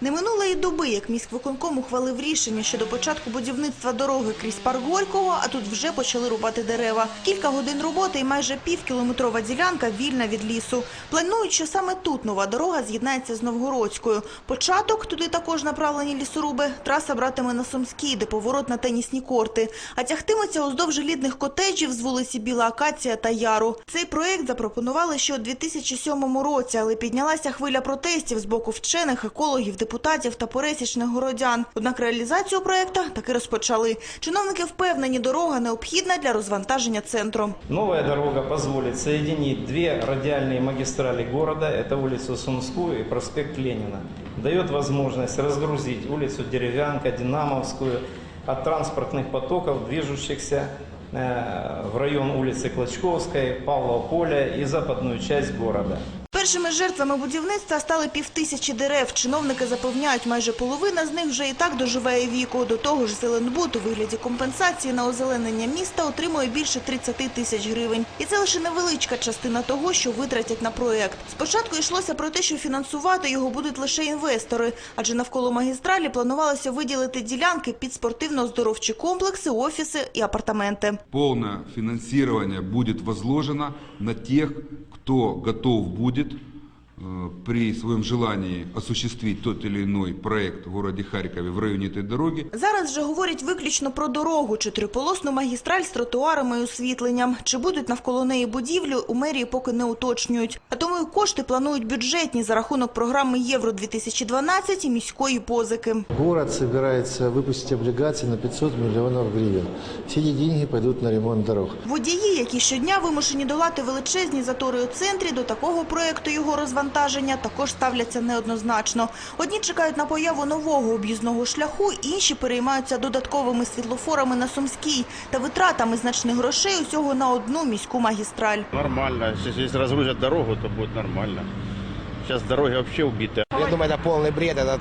Не минуло і доби, як міськвиконком ухвалив рішення щодо початку будівництва дороги крізь парк Горького, а тут вже почали рубати дерева. Кілька годин роботи і майже півкілометрова ділянка вільна від лісу. Планують, що саме тут нова дорога з'єднається з Новгородською. Початок туди також направлені лісоруби. Траса братиме на Сумській, де поворот на тенісні корти. А тягтиметься уздовж лідних котеджів з вулиці Біла Акація та Яру. Цей проєкт запропонували ще у 2007 році, але піднялася хвиля протестів з боку вчених, екологів, депутатів та пересічних городян. Однак реалізацію проєкту таки розпочали. Чиновники впевнені, дорога необхідна для розвантаження центру. Новая дорога позволит соединить две радиальные магистрали города, это улицу Сумскую и проспект Ленина. Дает возможность разгрузить улицу Деревянка, Динамовскую от транспортных потоков, движущихся э, в район улицы Клочковской, Павлова поля и западную часть города. Першими жертвами будівництва стали півтисячі дерев. Чиновники запевняють, майже половина з них вже і так доживає віку. До того ж, Зеленбуд у вигляді компенсації на озеленення міста отримує більше 30 тисяч гривень. І це лише невеличка частина того, що витратять на проєкт. Спочатку йшлося про те, що фінансувати його будуть лише інвестори, адже навколо магістралі планувалося виділити ділянки під спортивно-оздоровчі комплекси, офіси і апартаменти. полное финансирование будет возложено на тех, кто готов будет э, при своем желании осуществить тот или иной проект в городе Харькове в районе этой дороги. Зараз же говорять виключно про дорогу, чотириполосну магістраль з тротуарами і освітленням. Чи будуть навколо неї будівлі, у мерії поки не уточнюють. А тому і кошти планують бюджетні за рахунок програми Євро-2012 і міської позики. Город собирается выпустить облигации на 500 миллионов гривен. Все эти деньги пойдут на ремонт дорог. Водії, які щодня вимушені долати величезні затори у центрі, до такого проєкту його розвантаження також ставляться неоднозначно. Одні чекають на появу нового об'їзного шляху, інші переймаються додатковими світлофорами на Сумській та витратами значних грошей усього на одну міську магістраль. Нормально. Если разгрузят дорогу, то будет нормально. Сейчас дороги вообще убиты. Я думаю, это полный бред, это,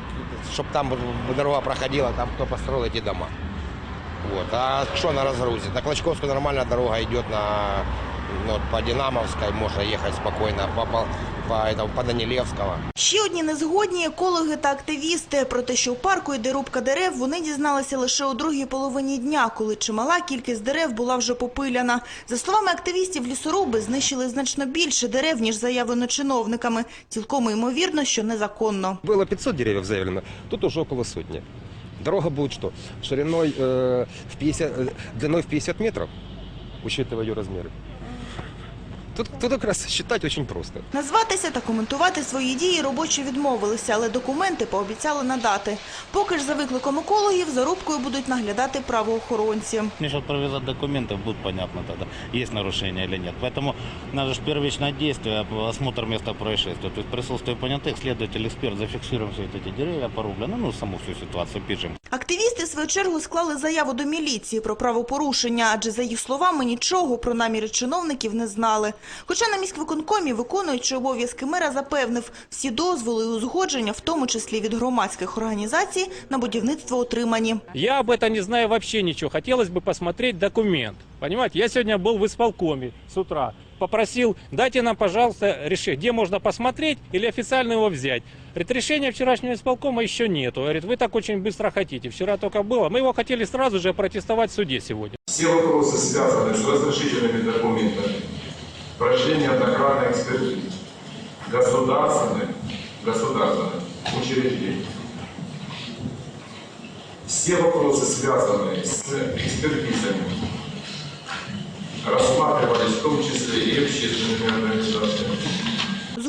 чтобы там дорога проходила, там кто построил эти дома. Вот. А что она разгрузит? На Клочковскую нормальная дорога идет на ну, вот по Динамовской, можно ехать спокойно, по, по, по, этому, по Данилевского. Ще одні незгодні екологи та активісти. Про те, що у парку йде рубка дерев, вони дізналися лише у другій половині дня, коли чимала кількість дерев була вже попиляна. За словами активістів, лісоруби знищили значно більше дерев, ніж заявлено чиновниками. Цілком ймовірно, що незаконно. Было 500 деревьев заявлено, тут уже около сотни. Дорога будет что? Шириной э, в 50, э, длиной в 50 метров, учитывая ее размеры. Тут, тут как раз считать очень просто. Назватися та коментувати свої дії робочі відмовилися, але документи пообіцяли надати. Поки ж за викликом екологів за рубкою будуть наглядати правоохоронці. Если привезут документы, будет понятно тогда, есть нарушение или нет. Поэтому надо же первичное действие, осмотр места происшествия. То есть присутствие понятых, следователь, эксперт, зафиксируем все эти деревья порублены, ну, саму всю ситуацию пишем. Активісти в свою чергу склали заяву до міліції про правопорушення, адже за їх словами нічого про наміри чиновників не знали. Хоча на міськвиконкомі виконуючи обов'язки мера запевнив, всі дозволи і узгодження, в тому числі від громадських організацій, на будівництво отримані. Я об этом не знаю вообще ничего. Хотелось бы посмотреть документ. Понимаете, я сегодня был в исполкоме с утра. Попросил, дайте нам, пожалуйста, решение, где можно посмотреть или официально его взять. Говорит, решения вчерашнего исполкома еще нету. Говорит, вы так очень быстро хотите. Вчера только было. Мы его хотели сразу же протестовать в суде сегодня. Все вопросы, связанные с разрешительными документами, Прохождение однократной экспертизы, государственных, государственных учреждений. Все вопросы, связанные с экспертизами, рассматривались в том числе и общественными организациями.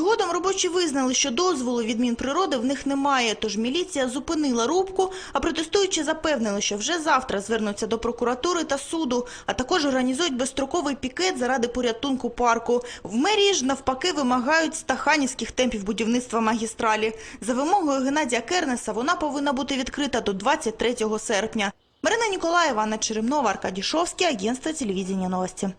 Згодом робочі визнали, що дозволу від Мінприроди в них немає, тож міліція зупинила рубку, а протестуючі запевнили, що вже завтра звернуться до прокуратури та суду, а також організують безстроковий пікет заради порятунку парку. В мерії ж навпаки вимагають стаханівських темпів будівництва магістралі. За вимогою Геннадія Кернеса вона повинна бути відкрита до 23 серпня. Марина Ніколаєва, Анна Черемнова, Аркадій Шовський, агентство телевізійні новості.